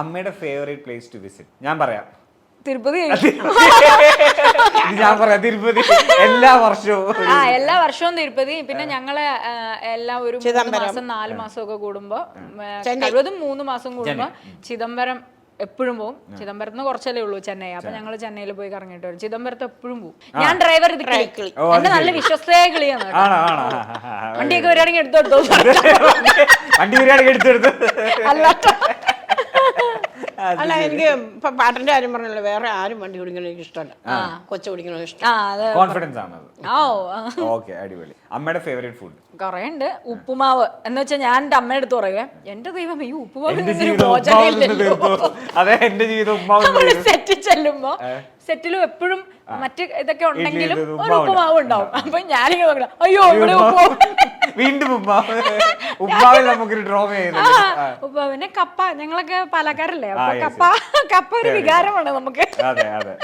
അമ്മയുടെ favourite place to visit ഞാൻ പറയാം. തിരുപ്പതി ഇത് ഞാൻ പറയാം തിരുപ്പതി. എല്ലാ വർഷവും ആ എല്ലാ വർഷവും തിരുപ്പതി. പിന്നെ ഞങ്ങൾ എല്ലാ ഒരു മൂന്ന്. മാസം നാല് മാസം ഒക്കെ കൂടുമ്പോ കഴിവതും മൂന്ന് മാസം കൂടുമ്പോ ചിദംബരം എപ്പോഴും പോകും ചിദംബരത്തിന് കുറച്ചല്ലേ ഉള്ളൂ ചെന്നൈ. അപ്പൊ ഞങ്ങൾ ചെന്നൈയിൽ പോയി കറങ്ങിട്ട് വരും. ചിദംബരത്ത് എപ്പോഴും പോകും ഞാൻ ഡ്രൈവർ ഇത് കിളി. എന്റെ നല്ല വിശ്വസ്തയായ കിളിയാണ്. വണ്ടിയൊക്കെ വരികയാണെങ്കിൽ എടുത്തു വണ്ടി ബിരിയാണി എടുത്തെടുത്ത് അല്ലാട്ടോ അല്ല എനിക്ക് ഇപ്പൊ പാട്ടിന്റെ കാര്യം പറഞ്ഞല്ലോ വേറെ ആരും വണ്ടി കുടിക്കണ എനിക്ക് ഇഷ്ടമല്ല. കൊച്ചു കുടിക്കണ ഇഷ്ടം. കോൺഫിഡൻസ് ആണ് ഓ. ഓക്കെ അടിപൊളി. അമ്മയുടെ ഫേവറേറ്റ് ഫുഡ് കൊറേ ഉണ്ട്. ഉപ്പുമാവ്. എന്ന് വെച്ചാൽ ഞാൻ എന്റെ അമ്മയുടെ അടുത്ത് പറയുവേ എന്റെ ദൈവം ഈ ഉപ്പുമാവ് എന്റെ ജീവിതം ഉപ്മാവിൽ നിന്ന് തീർത്തു അതെ എന്റെ ജീവിതം നിന്ന് തീർത്തു. സെറ്റിൽ ചെല്ലുമ്പോ സെറ്റിലും എപ്പോഴും മറ്റ് ഇതൊക്കെ ഉണ്ടെങ്കിലും ഒരു ഉപ്പുമാവ് ഉണ്ടാവും. അപ്പൊ ഞാനിങ്ങനെ നോക്കണം അയ്യോ ഇവിടെ ഉപ്പുമാവ്. വീണ്ടും ഉപ്മാവ് ഉപ്മാവിൽ നമുക്കൊരു ഡ്രോമ ആ, ചെയ്യുന്നത് ഉപ്പ കപ്പ ഞങ്ങളൊക്കെ പാലക്കാരല്ലേ? അപ്പൊ കപ്പ കപ്പ ഒരു വികാരമാണ് നമുക്ക്. അതെ അതെ.